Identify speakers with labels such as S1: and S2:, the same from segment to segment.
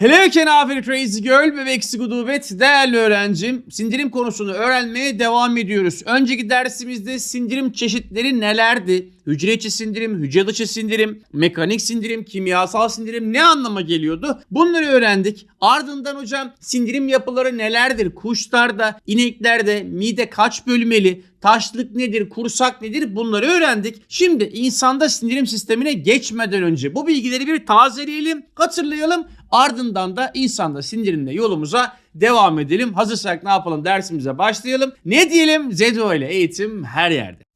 S1: Hello Kenafir Crazy Girl bebeksi gudubet değerli öğrencim. Sindirim konusunu öğrenmeye devam ediyoruz. Önceki dersimizde sindirim çeşitleri nelerdi? Hücre içi sindirim, hücre dışı sindirim, mekanik sindirim, kimyasal sindirim ne anlama geliyordu? Bunları öğrendik. Ardından hocam sindirim yapıları nelerdir? Kuşlarda, ineklerde, mide kaç bölmeli? Taşlık nedir, kursak nedir bunları öğrendik. Şimdi insanda sindirim sistemine geçmeden önce bu bilgileri bir tazeleyelim, hatırlayalım. Ardından da insanda sindirimle yolumuza devam edelim. Hazırsak ne yapalım dersimize başlayalım. Ne diyelim? Zedo ile eğitim her yerde.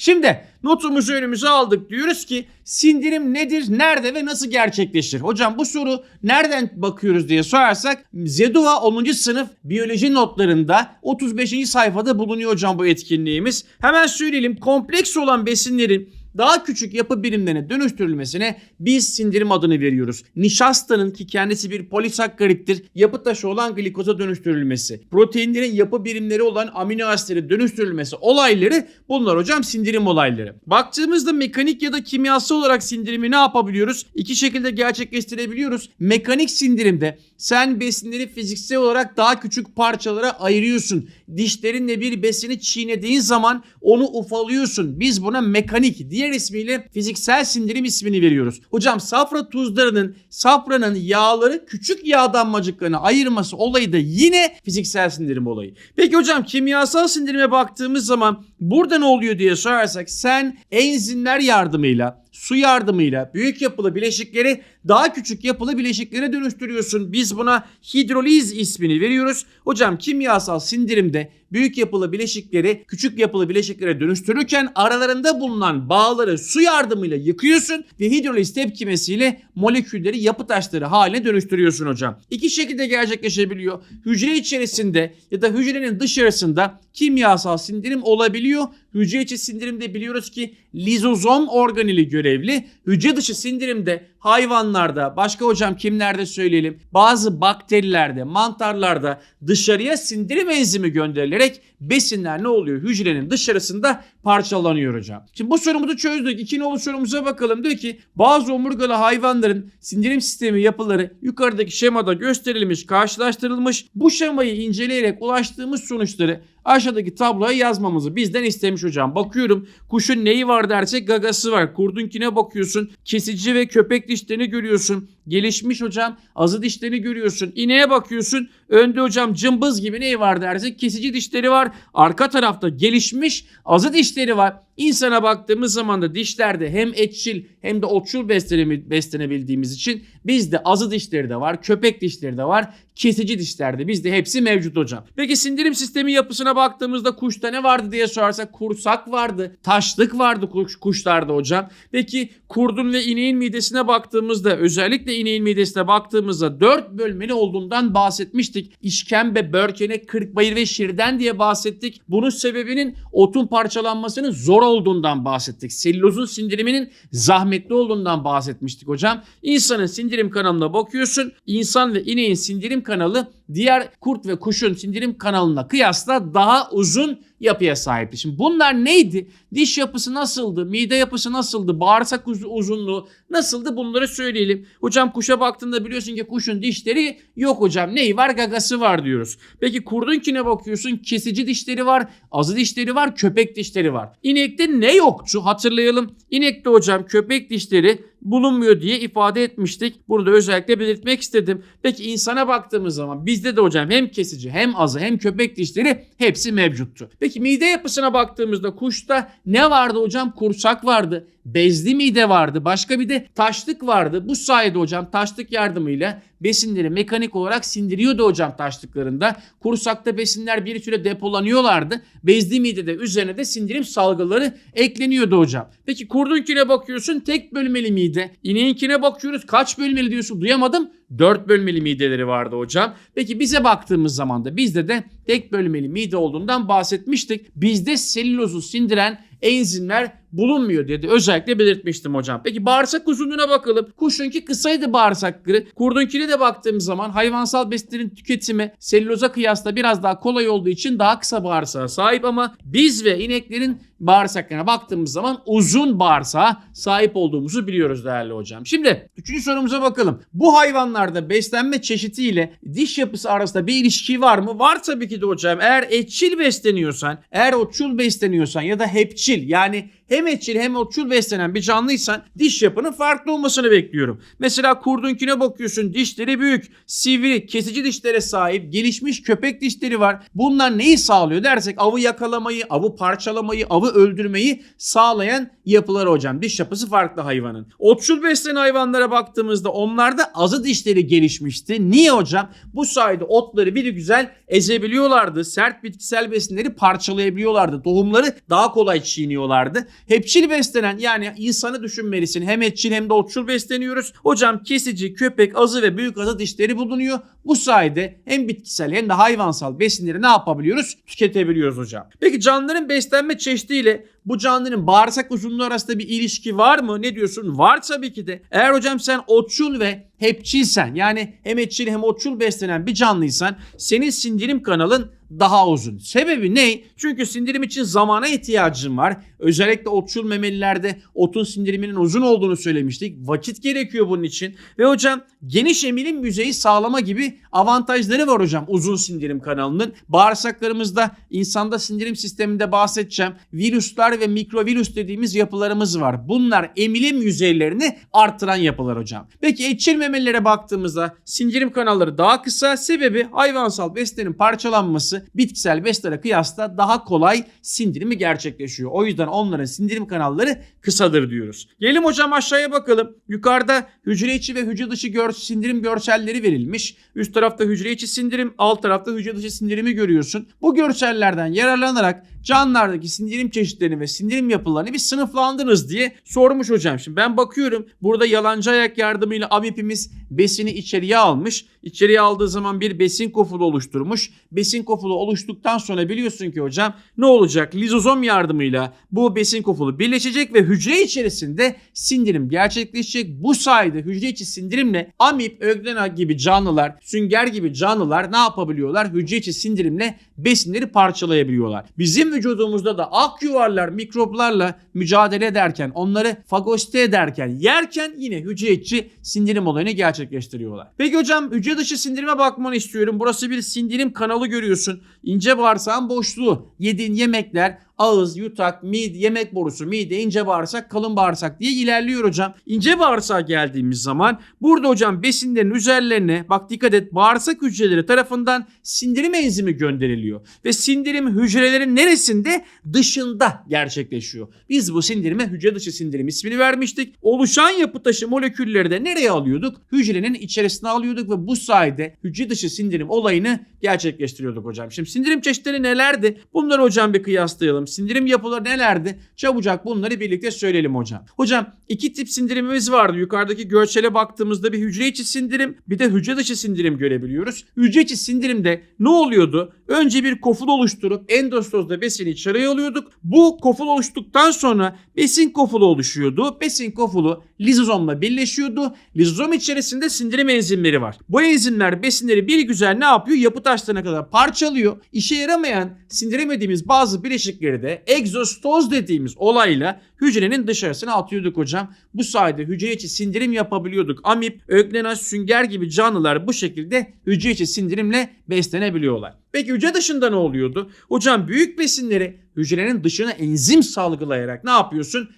S1: Şimdi notumuzu önümüze aldık. Diyoruz ki sindirim nedir, nerede ve nasıl gerçekleşir? Hocam bu soru nereden bakıyoruz diye sorarsak Zedova 10. sınıf biyoloji notlarında 35. sayfada bulunuyor hocam bu etkinliğimiz. Hemen söyleyelim kompleks olan besinlerin daha küçük yapı birimlerine dönüştürülmesine biz sindirim adını veriyoruz. Nişastanın ki kendisi bir polisakkarittir yapı taşı olan glikoza dönüştürülmesi. Proteinlerin yapı birimleri olan amino asitlere dönüştürülmesi olayları bunlar hocam sindirim olayları. Baktığımızda mekanik ya da kimyasal olarak sindirimi ne yapabiliyoruz? İki şekilde gerçekleştirebiliyoruz. Mekanik sindirimde sen besinleri fiziksel olarak daha küçük parçalara ayırıyorsun. Dişlerinle bir besini çiğnediğin zaman onu ufalıyorsun. Biz buna mekanik, diğer ismiyle fiziksel sindirim ismini veriyoruz. Hocam safra tuzlarının, safranın yağları küçük yağ damlacıklarına ayırması olayı da yine fiziksel sindirim olayı. Peki hocam kimyasal sindirime baktığımız zaman burada ne oluyor diye sorarsak sen enzimler yardımıyla su yardımıyla büyük yapılı bileşikleri daha küçük yapılı bileşiklere dönüştürüyorsun. Biz buna hidroliz ismini veriyoruz. Hocam kimyasal sindirimde büyük yapılı bileşikleri küçük yapılı bileşiklere dönüştürürken aralarında bulunan bağları su yardımıyla yıkıyorsun ve hidroliz tepkimesiyle molekülleri yapı taşları haline dönüştürüyorsun hocam. İki şekilde gerçekleşebiliyor. Hücre içerisinde ya da hücrenin dışarısında kimyasal sindirim olabiliyor. Hücre içi sindirimde biliyoruz ki lizozom organeli görevli. Hücre dışı sindirimde hayvanlarda, başka hocam kimlerde söyleyelim, bazı bakterilerde, mantarlarda dışarıya sindirim enzimi gönderilerek besinler ne oluyor? Hücrenin dışarısında parçalanıyor hocam. Şimdi bu sorumuzu çözdük. İki nolu sorumuza bakalım. Diyor ki bazı omurgalı hayvanların sindirim sistemi yapıları yukarıdaki şemada gösterilmiş, karşılaştırılmış. Bu şemayı inceleyerek ulaştığımız sonuçları aşağıdaki tabloya yazmamızı bizden istemiş hocam. Bakıyorum kuşun neyi var dersek gagası var. Kurdunkine bakıyorsun. Kesici ve köpek dişlerini görüyorsun. Gelişmiş hocam azı dişlerini görüyorsun. İneğe bakıyorsun. Önde hocam cımbız gibi neyi var dersek kesici dişleri var. Arka tarafta gelişmiş azı dişleri var. İnsana baktığımız zaman da dişlerde hem etçil hem de otçul beslene- beslenebildiğimiz için bizde azı dişleri de var, köpek dişleri de var, kesici dişler de bizde hepsi mevcut hocam. Peki sindirim sistemi yapısına baktığımızda kuşta ne vardı diye sorarsak kursak vardı, taşlık vardı kuş, kuşlarda hocam. Peki kurdun ve ineğin midesine baktığımızda özellikle ineğin midesine baktığımızda dört bölmeli olduğundan bahsetmiştik. İşkembe, börkene, kırkbayır ve şirden diye bahsettik. Bunun sebebinin otun parçalanmasının zor olduğundan bahsettik. Selülozun sindiriminin zahmetli olduğundan bahsetmiştik hocam. İnsanın sindirim kanalına bakıyorsun. İnsan ve ineğin sindirim kanalı diğer kurt ve kuşun sindirim kanalına kıyasla daha uzun yapıya sahipti. Şimdi bunlar neydi? Diş yapısı nasıldı? Mide yapısı nasıldı? Bağırsak uz- uzunluğu nasıldı? Bunları söyleyelim. Hocam kuşa baktığında biliyorsun ki kuşun dişleri yok hocam. Neyi var? Gagası var diyoruz. Peki kurdunkine bakıyorsun. Kesici dişleri var. Azı dişleri var. Köpek dişleri var. İnekte ne yoktu? Hatırlayalım. İnekte hocam köpek dişleri bulunmuyor diye ifade etmiştik. Bunu da özellikle belirtmek istedim. Peki insana baktığımız zaman bizde de hocam hem kesici hem azı hem köpek dişleri hepsi mevcuttu. Peki mide yapısına baktığımızda kuşta ne vardı hocam? Kursak vardı. Bezli mide vardı. Başka bir de taşlık vardı. Bu sayede hocam taşlık yardımıyla besinleri mekanik olarak sindiriyordu hocam taşlıklarında. Kursakta besinler bir süre depolanıyorlardı. Bezli midede üzerine de sindirim salgıları ekleniyordu hocam. Peki kurdunkine bakıyorsun tek bölmeli mide. İneğinkine bakıyoruz kaç bölmeli diyorsun duyamadım. 4 bölmeli mideleri vardı hocam. Peki bize baktığımız zaman da bizde de tek bölmeli mide olduğundan bahsetmiştik. Bizde selülozu sindiren enzimler bulunmuyor dedi. Özellikle belirtmiştim hocam. Peki bağırsak uzunluğuna bakalım. Kuşunki kısaydı bağırsakları. Kurdunkine de baktığımız zaman hayvansal besinlerin tüketimi selüloza kıyasla biraz daha kolay olduğu için daha kısa bağırsağa sahip ama biz ve ineklerin bağırsaklarına baktığımız zaman uzun bağırsağa sahip olduğumuzu biliyoruz değerli hocam. Şimdi üçüncü sorumuza bakalım. Bu hayvanlarda beslenme çeşitiyle diş yapısı arasında bir ilişki var mı? Var tabii ki de hocam. Eğer etçil besleniyorsan, eğer otçul besleniyorsan ya da hepçil yani hem etçil hem otçul beslenen bir canlıysan diş yapının farklı olmasını bekliyorum. Mesela kurdunkine bakıyorsun dişleri büyük, sivri, kesici dişlere sahip, gelişmiş köpek dişleri var. Bunlar neyi sağlıyor dersek avı yakalamayı, avı parçalamayı, avı öldürmeyi sağlayan yapılar hocam. Diş yapısı farklı hayvanın. Otçul beslenen hayvanlara baktığımızda onlarda azı dişleri gelişmişti. Niye hocam? Bu sayede otları bir güzel ezebiliyorlardı. Sert bitkisel besinleri parçalayabiliyorlardı. Tohumları daha kolay çiğniyorlardı. Hepçil beslenen yani insanı düşünmelisin. Hem etçil hem de otçul besleniyoruz. Hocam kesici, köpek, azı ve büyük azı dişleri bulunuyor. Bu sayede hem bitkisel hem de hayvansal besinleri ne yapabiliyoruz? Tüketebiliyoruz hocam. Peki canlıların beslenme çeşidiyle bu canlının bağırsak uzunluğu arasında bir ilişki var mı? Ne diyorsun? Var tabii ki de. Eğer hocam sen otçul ve hepçilsen yani hem etçil hem otçul beslenen bir canlıysan senin sindirim kanalın daha uzun. Sebebi ne? Çünkü sindirim için zamana ihtiyacın var. Özellikle otçul memelilerde otun sindiriminin uzun olduğunu söylemiştik. Vakit gerekiyor bunun için. Ve hocam geniş emilim yüzeyi sağlama gibi avantajları var hocam uzun sindirim kanalının. Bağırsaklarımızda insanda sindirim sisteminde bahsedeceğim. Virüsler ve mikrovirüs dediğimiz yapılarımız var. Bunlar emilim yüzeylerini arttıran yapılar hocam. Peki etçil memelilere baktığımızda sindirim kanalları daha kısa. Sebebi hayvansal beslerin parçalanması bitkisel beslere kıyasla daha kolay sindirimi gerçekleşiyor. O yüzden onların sindirim kanalları kısadır diyoruz. Gelelim hocam aşağıya bakalım. Yukarıda hücre içi ve hücre dışı gör, sindirim görselleri verilmiş. Üst tarafta hücre içi sindirim, alt tarafta hücre dışı sindirimi görüyorsun. Bu görsellerden yararlanarak canlılardaki sindirim çeşitlerini ve sindirim yapılarını bir sınıflandınız diye sormuş hocam. Şimdi ben bakıyorum burada yalancı ayak yardımıyla amipimiz besini içeriye almış. İçeriye aldığı zaman bir besin kofulu oluşturmuş. Besin kofulu oluştuktan sonra biliyorsun ki hocam ne olacak? Lizozom yardımıyla bu besin kofulu birleşecek ve hücre içerisinde sindirim gerçekleşecek. Bu sayede hücre içi sindirimle amip, öglena gibi canlılar, sünger gibi canlılar ne yapabiliyorlar? Hücre içi sindirimle besinleri parçalayabiliyorlar. Bizim vücudumuzda da ak yuvarlar mikroplarla mücadele ederken, onları fagosite ederken, yerken yine hücre içi sindirim olayını gerçekleştiriyorlar. Peki hocam hücre dışı sindirime bakmanı istiyorum. Burası bir sindirim kanalı görüyorsun. İnce bağırsağın boşluğu. Yediğin yemekler ağız, yutak, mide, yemek borusu, mide, ince bağırsak, kalın bağırsak diye ilerliyor hocam. İnce bağırsağa geldiğimiz zaman burada hocam besinlerin üzerlerine bak dikkat et bağırsak hücreleri tarafından sindirim enzimi gönderiliyor. Ve sindirim hücrelerin neresinde? Dışında gerçekleşiyor. Biz bu sindirime hücre dışı sindirim ismini vermiştik. Oluşan yapı taşı molekülleri de nereye alıyorduk? Hücrenin içerisine alıyorduk ve bu sayede hücre dışı sindirim olayını gerçekleştiriyorduk hocam. Şimdi sindirim çeşitleri nelerdi? Bunları hocam bir kıyaslayalım. Sindirim yapıları nelerdi? Çabucak bunları birlikte söyleyelim hocam. Hocam iki tip sindirimimiz vardı. Yukarıdaki görsele baktığımızda bir hücre içi sindirim bir de hücre dışı sindirim görebiliyoruz. Hücre içi sindirimde ne oluyordu? Önce bir koful oluşturup endostozda besini içeriye alıyorduk. Bu koful oluştuktan sonra besin kofulu oluşuyordu. Besin kofulu lizozomla birleşiyordu. Lizozom içerisinde sindirim enzimleri var. Bu enzimler besinleri bir güzel ne yapıyor? Yapı taşlarına kadar parçalıyor. İşe yaramayan sindiremediğimiz bazı bileşikleri de egzostoz dediğimiz olayla hücrenin dışarısına atıyorduk hocam. Bu sayede hücre içi sindirim yapabiliyorduk. Amip, öglena, sünger gibi canlılar bu şekilde hücre içi sindirimle beslenebiliyorlar. Peki hücre dışında ne oluyordu? Hocam büyük besinleri hücrenin dışına enzim salgılayarak ne yapıyorsun?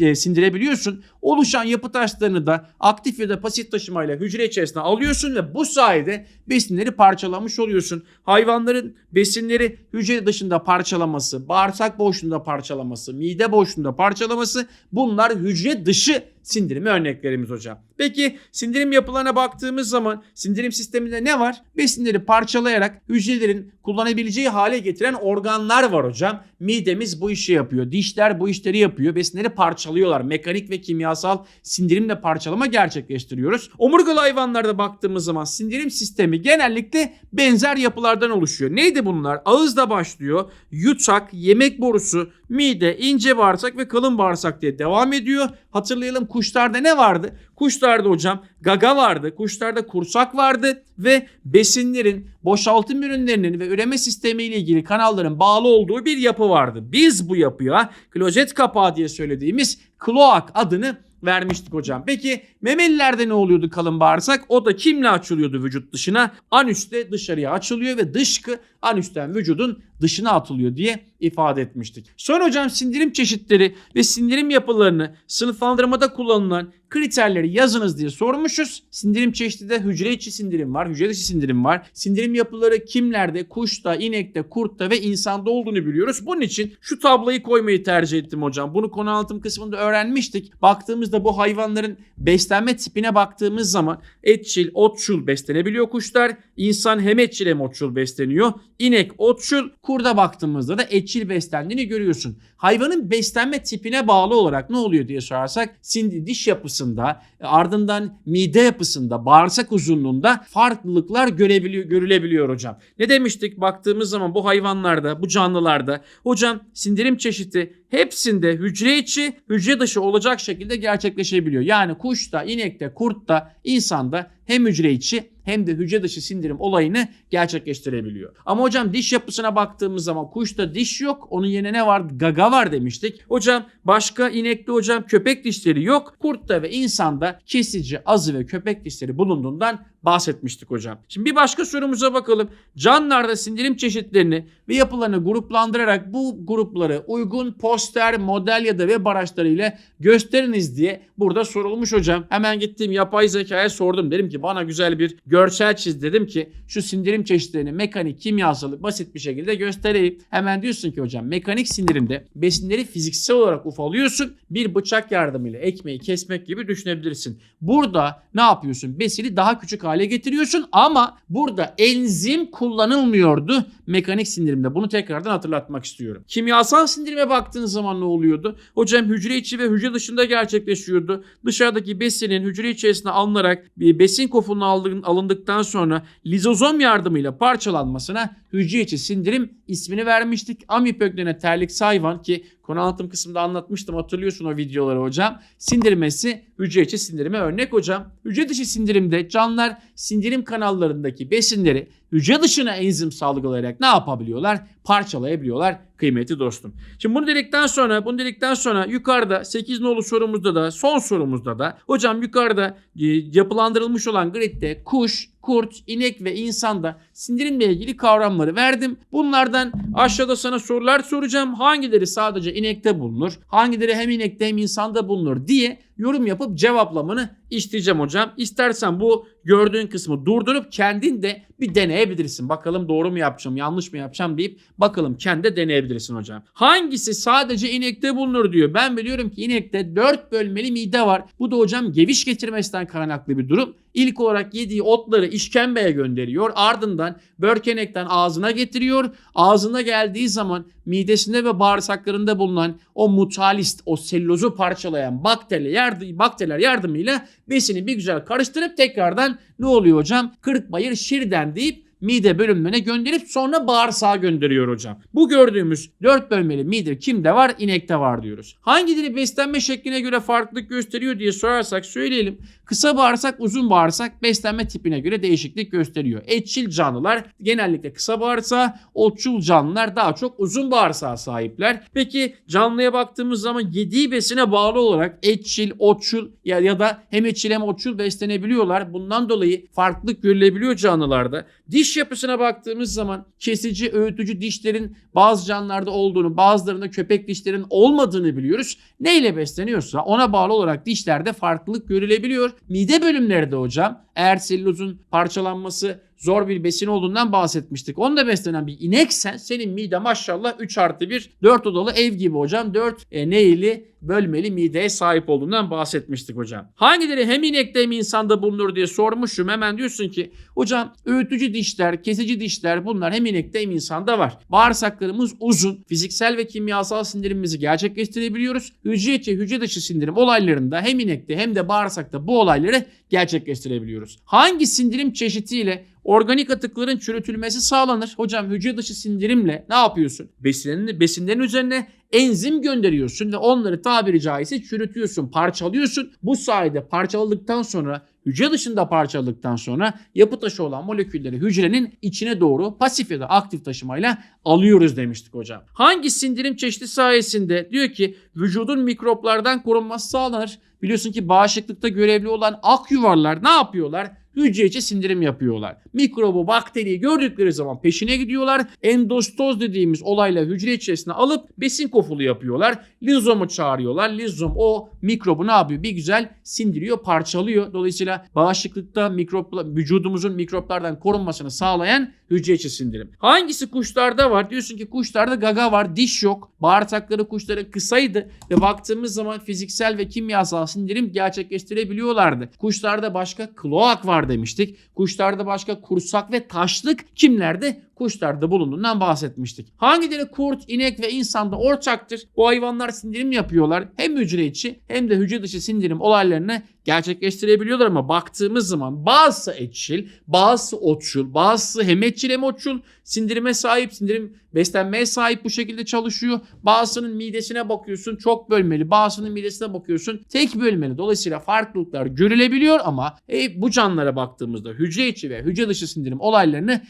S1: E, sindirebiliyorsun. Oluşan yapı taşlarını da aktif ya da pasif taşımayla hücre içerisine alıyorsun ve bu sayede besinleri parçalamış oluyorsun. Hayvanların besinleri hücre dışında parçalaması, bağırsak boşluğunda parçalaması, mide boşluğunda parçalaması bunlar hücre dışı sindirimi örneklerimiz hocam. Peki sindirim yapılarına baktığımız zaman sindirim sisteminde ne var? Besinleri parçalayarak hücrelerin kullanabileceği hale getiren organlar var hocam. Midemiz bu işi yapıyor. Dişler bu işleri yapıyor. Besinleri parçalıyorlar. Mekanik ve kimyasal sindirimle parçalama gerçekleştiriyoruz. Omurgalı hayvanlarda baktığımız zaman sindirim sistemi genellikle benzer yapılardan oluşuyor. Neydi bunlar? Ağızda başlıyor. Yutak, yemek borusu, mide, ince bağırsak ve kalın bağırsak diye devam ediyor. Hatırlayalım kuşlarda ne vardı? Kuşlarda hocam gaga vardı, kuşlarda kursak vardı ve besinlerin, boşaltım ürünlerinin ve üreme sistemi ile ilgili kanalların bağlı olduğu bir yapı vardı. Biz bu yapıya klozet kapağı diye söylediğimiz kloak adını vermiştik hocam. Peki memelilerde ne oluyordu kalın bağırsak? O da kimle açılıyordu vücut dışına? Anüste dışarıya açılıyor ve dışkı anüsten vücudun dışına atılıyor diye ifade etmiştik. Sonra hocam sindirim çeşitleri ve sindirim yapılarını sınıflandırmada kullanılan kriterleri yazınız diye sormuşuz. Sindirim çeşidi de hücre içi sindirim var, hücre dışı sindirim var. Sindirim yapıları kimlerde, kuşta, inekte, kurtta ve insanda olduğunu biliyoruz. Bunun için şu tabloyu koymayı tercih ettim hocam. Bunu konu anlatım kısmında öğrenmiştik. Baktığımızda bu hayvanların beslenme tipine baktığımız zaman etçil, otçul beslenebiliyor kuşlar. İnsan hem etçil hem otçul besleniyor. İnek otçul, kurda baktığımızda da etçil beslendiğini görüyorsun. Hayvanın beslenme tipine bağlı olarak ne oluyor diye sorarsak sindi diş yapısında ardından mide yapısında bağırsak uzunluğunda farklılıklar görebiliyor, görülebiliyor hocam. Ne demiştik baktığımız zaman bu hayvanlarda bu canlılarda hocam sindirim çeşidi hepsinde hücre içi hücre dışı olacak şekilde gerçekleşebiliyor. Yani kuşta, inekte, kurtta, insanda hem hücre içi hem de hücre dışı sindirim olayını gerçekleştirebiliyor. Ama hocam diş yapısına baktığımız zaman kuşta diş yok. Onun yerine ne var? Gaga var demiştik. Hocam başka inekte hocam köpek dişleri yok. Kurtta ve insanda kesici, azı ve köpek dişleri bulunduğundan bahsetmiştik hocam. Şimdi bir başka sorumuza bakalım. Canlılarda sindirim çeşitlerini ve yapılarını gruplandırarak bu grupları uygun poster, model ya da web araçlarıyla gösteriniz diye burada sorulmuş hocam. Hemen gittim yapay zekaya sordum. Dedim ki bana güzel bir görsel çiz dedim ki şu sindirim çeşitlerini mekanik, kimyasal basit bir şekilde göstereyim. Hemen diyorsun ki hocam mekanik sindirimde besinleri fiziksel olarak ufalıyorsun. Bir bıçak yardımıyla ekmeği kesmek gibi düşünebilirsin. Burada ne yapıyorsun? Besini daha küçük hale getiriyorsun ama burada enzim kullanılmıyordu mekanik sindirimde. Bunu tekrardan hatırlatmak istiyorum. Kimyasal sindirime baktığınız zaman ne oluyordu? Hocam hücre içi ve hücre dışında gerçekleşiyordu. Dışarıdaki besinin hücre içerisine alınarak besin kofunun alındıktan sonra lizozom yardımıyla parçalanmasına hücre içi sindirim ismini vermiştik. Amipöklene terlik hayvan ki konu anlatım kısmında anlatmıştım hatırlıyorsun o videoları hocam. Sindirmesi hücre içi sindirime örnek hocam. Hücre dışı sindirimde canlılar sindirim kanallarındaki besinleri hücre dışına enzim salgılayarak ne yapabiliyorlar? Parçalayabiliyorlar kıymetli dostum. Şimdi bunu dedikten sonra bunu dedikten sonra yukarıda 8 nolu sorumuzda da son sorumuzda da hocam yukarıda e, yapılandırılmış olan gridde kuş, kurt, inek ve insanda sindirimle ilgili kavramları verdim. Bunlardan aşağıda sana sorular soracağım. Hangileri sadece inekte bulunur? Hangileri hem inekte hem insanda bulunur diye yorum yapıp cevaplamanı isteyeceğim hocam. İstersen bu gördüğün kısmı durdurup kendin de bir deneyebilirsin. Bakalım doğru mu yapacağım, yanlış mı yapacağım deyip bakalım kendi deneyebilirsin hocam. Hangisi sadece inekte bulunur diyor. Ben biliyorum ki inekte 4 bölmeli mide var. Bu da hocam geviş getirmesinden kaynaklı bir durum. İlk olarak yediği otları işkembeye gönderiyor. Ardından börkenekten ağzına getiriyor. Ağzına geldiği zaman midesinde ve bağırsaklarında bulunan o mutalist, o selülozu parçalayan bakteriler, yardı, bakteriler yardımıyla besini bir güzel karıştırıp tekrardan ne oluyor hocam? Kırk bayır şirden deyip mide bölümlerine gönderip sonra bağırsağa gönderiyor hocam. Bu gördüğümüz dört bölmeli mide kimde var? İnekte var diyoruz. Hangileri beslenme şekline göre farklılık gösteriyor diye sorarsak söyleyelim. Kısa bağırsak, uzun bağırsak beslenme tipine göre değişiklik gösteriyor. Etçil canlılar genellikle kısa bağırsağa, otçul canlılar daha çok uzun bağırsağa sahipler. Peki canlıya baktığımız zaman yediği besine bağlı olarak etçil, otçul ya, ya da hem etçil hem otçul beslenebiliyorlar. Bundan dolayı farklılık görülebiliyor canlılarda. Diş yapısına baktığımız zaman kesici, öğütücü dişlerin bazı canlılarda olduğunu, bazılarında köpek dişlerin olmadığını biliyoruz. Neyle besleniyorsa ona bağlı olarak dişlerde farklılık görülebiliyor. Mide bölümleri de hocam eğer selülozun parçalanması zor bir besin olduğundan bahsetmiştik. Onunla beslenen bir ineksen senin mide maşallah 3 artı 1 4 odalı ev gibi hocam. 4 e, neyli bölmeli mideye sahip olduğundan bahsetmiştik hocam. Hangileri hem inekte hem insanda bulunur diye sormuşum. Hemen diyorsun ki hocam öğütücü dişler, kesici dişler bunlar hem inekte hem insanda var. Bağırsaklarımız uzun. Fiziksel ve kimyasal sindirimimizi gerçekleştirebiliyoruz. Hücre içi, hücre dışı sindirim olaylarında hem inekte hem de bağırsakta bu olayları gerçekleştirebiliyoruz. Hangi sindirim çeşitiyle organik atıkların çürütülmesi sağlanır? Hocam hücre dışı sindirimle ne yapıyorsun? Besinlerin, besinlerin üzerine enzim gönderiyorsun ve onları tabiri caizse çürütüyorsun, parçalıyorsun. Bu sayede parçaladıktan sonra hücre dışında parçaladıktan sonra yapı taşı olan molekülleri hücrenin içine doğru pasif ya da aktif taşımayla alıyoruz demiştik hocam. Hangi sindirim çeşidi sayesinde diyor ki vücudun mikroplardan korunması sağlanır. Biliyorsun ki bağışıklıkta görevli olan ak yuvarlar ne yapıyorlar? Hücre içi sindirim yapıyorlar. Mikrobu, bakteriyi gördükleri zaman peşine gidiyorlar. Endostoz dediğimiz olayla hücre içerisine alıp besin kofulu yapıyorlar. Lizomu çağırıyorlar. Lizom o mikrobu ne yapıyor? Bir güzel sindiriyor, parçalıyor. Dolayısıyla bağışıklıkta mikropla, vücudumuzun mikroplardan korunmasını sağlayan hücre içi sindirim. Hangisi kuşlarda var? Diyorsun ki kuşlarda gaga var, diş yok. Bağırsakları kuşların kısaydı ve baktığımız zaman fiziksel ve kimyasal sindirim gerçekleştirebiliyorlardı. Kuşlarda başka kloak var demiştik. Kuşlarda başka kursak ve taşlık kimlerde? Kuşlarda bulunduğundan bahsetmiştik. Hangileri kurt, inek ve insanda ortaktır? Bu hayvanlar sindirim yapıyorlar. Hem hücre içi hem de hücre dışı sindirim olaylarını gerçekleştirebiliyorlar ama baktığımız zaman bazısı etçil, bazısı otçul, bazısı hem etçil hem otçul sindirime sahip, sindirim beslenmeye sahip bu şekilde çalışıyor. Bazısının midesine bakıyorsun çok bölmeli, bazısının midesine bakıyorsun tek bölmeli. Dolayısıyla farklılıklar görülebiliyor ama e, bu canlılara baktığımızda hücre içi ve hücre dışı sindirim olaylarını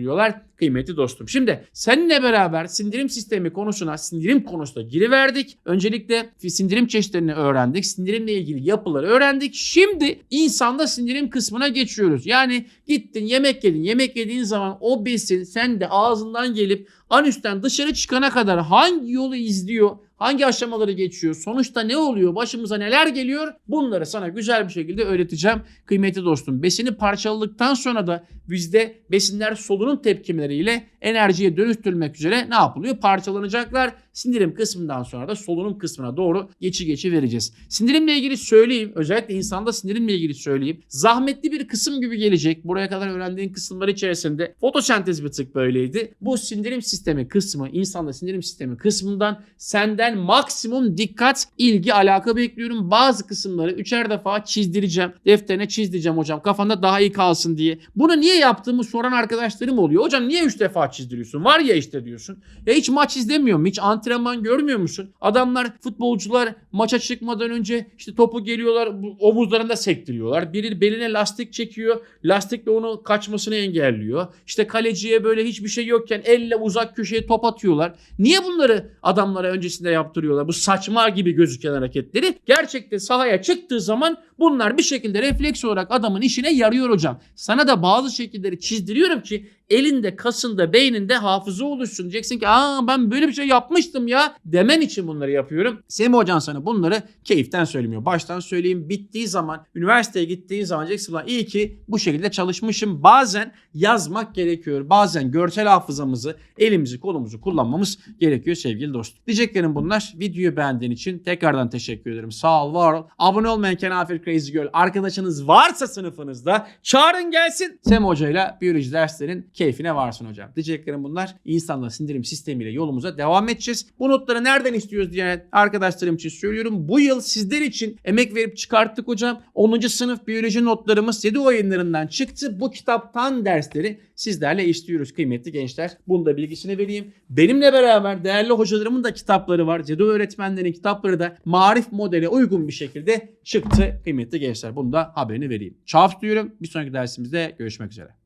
S1: gerçekleştirebiliyorlar kıymetli dostum. Şimdi seninle beraber sindirim sistemi konusuna, sindirim konusunda giriverdik. Öncelikle sindirim çeşitlerini öğrendik. Sindirimle ilgili yapıları öğrendik. Şimdi insanda sindirim kısmına geçiyoruz. Yani gittin yemek yedin. Yemek yediğin zaman o besin sen de ağzından gelip anüsten dışarı çıkana kadar hangi yolu izliyor? Hangi aşamaları geçiyor? Sonuçta ne oluyor? Başımıza neler geliyor? Bunları sana güzel bir şekilde öğreteceğim kıymetli dostum. Besini parçaladıktan sonra da bizde besinler solunum tepkimeleriyle enerjiye dönüştürülmek üzere ne yapılıyor? Parçalanacaklar. Sindirim kısmından sonra da solunum kısmına doğru geçi geçi vereceğiz. Sindirimle ilgili söyleyeyim. Özellikle insanda sindirimle ilgili söyleyeyim. Zahmetli bir kısım gibi gelecek. Buraya kadar öğrendiğin kısımlar içerisinde fotosentez bir tık böyleydi. Bu sindirim sistemi kısmı, insanda sindirim sistemi kısmından senden maksimum dikkat, ilgi, alaka bekliyorum. Bazı kısımları üçer defa çizdireceğim. Defterine çizdireceğim hocam. Kafanda daha iyi kalsın diye. Bunu niye yaptığımı soran arkadaşlarım oluyor. Hocam niye üç defa çizdiriyorsun? Var ya işte diyorsun. Ya hiç maç izlemiyor mu? Hiç antrenman görmüyor musun? Adamlar, futbolcular maça çıkmadan önce işte topu geliyorlar omuzlarında sektiriyorlar. Biri beline lastik çekiyor. Lastikle onu kaçmasını engelliyor. İşte kaleciye böyle hiçbir şey yokken elle uzak köşeye top atıyorlar. Niye bunları adamlara öncesinde yaptırıyorlar? Bu saçma gibi gözüken hareketleri. Gerçekte sahaya çıktığı zaman bunlar bir şekilde refleks olarak adamın işine yarıyor hocam. Sana da bazı şekilleri çizdiriyorum ki elinde, kasında, beyninde hafıza oluşsun. Diyeceksin ki aa ben böyle bir şey yapmıştım ya demen için bunları yapıyorum. Semih Hocan sana bunları keyiften söylemiyor. Baştan söyleyeyim bittiği zaman üniversiteye gittiğin zaman diyeceksin "Ulan iyi ki bu şekilde çalışmışım. Bazen yazmak gerekiyor. Bazen görsel hafızamızı, elimizi, kolumuzu kullanmamız gerekiyor sevgili dostum. Diyeceklerim bunlar. Videoyu beğendiğin için tekrardan teşekkür ederim. Sağ ol, var ol. Abone olmayan Kenafir Crazy Girl arkadaşınız varsa sınıfınızda çağırın gelsin. Semih Hoca ile biyoloji derslerin keyfine varsın hocam. Diyeceklerim bunlar. İnsanla sindirim sistemiyle yolumuza devam edeceğiz. Bu notları nereden istiyoruz diye arkadaşlarım için söylüyorum. Bu yıl sizler için emek verip çıkarttık hocam. 10. sınıf biyoloji notlarımız 7 yayınlarından çıktı. Bu kitaptan dersleri sizlerle istiyoruz kıymetli gençler. Bunu da bilgisini vereyim. Benimle beraber değerli hocalarımın da kitapları var. Cedo öğretmenlerin kitapları da marif modele uygun bir şekilde çıktı kıymetli gençler. Bunu da haberini vereyim. Çaf diyorum. Bir sonraki dersimizde görüşmek üzere.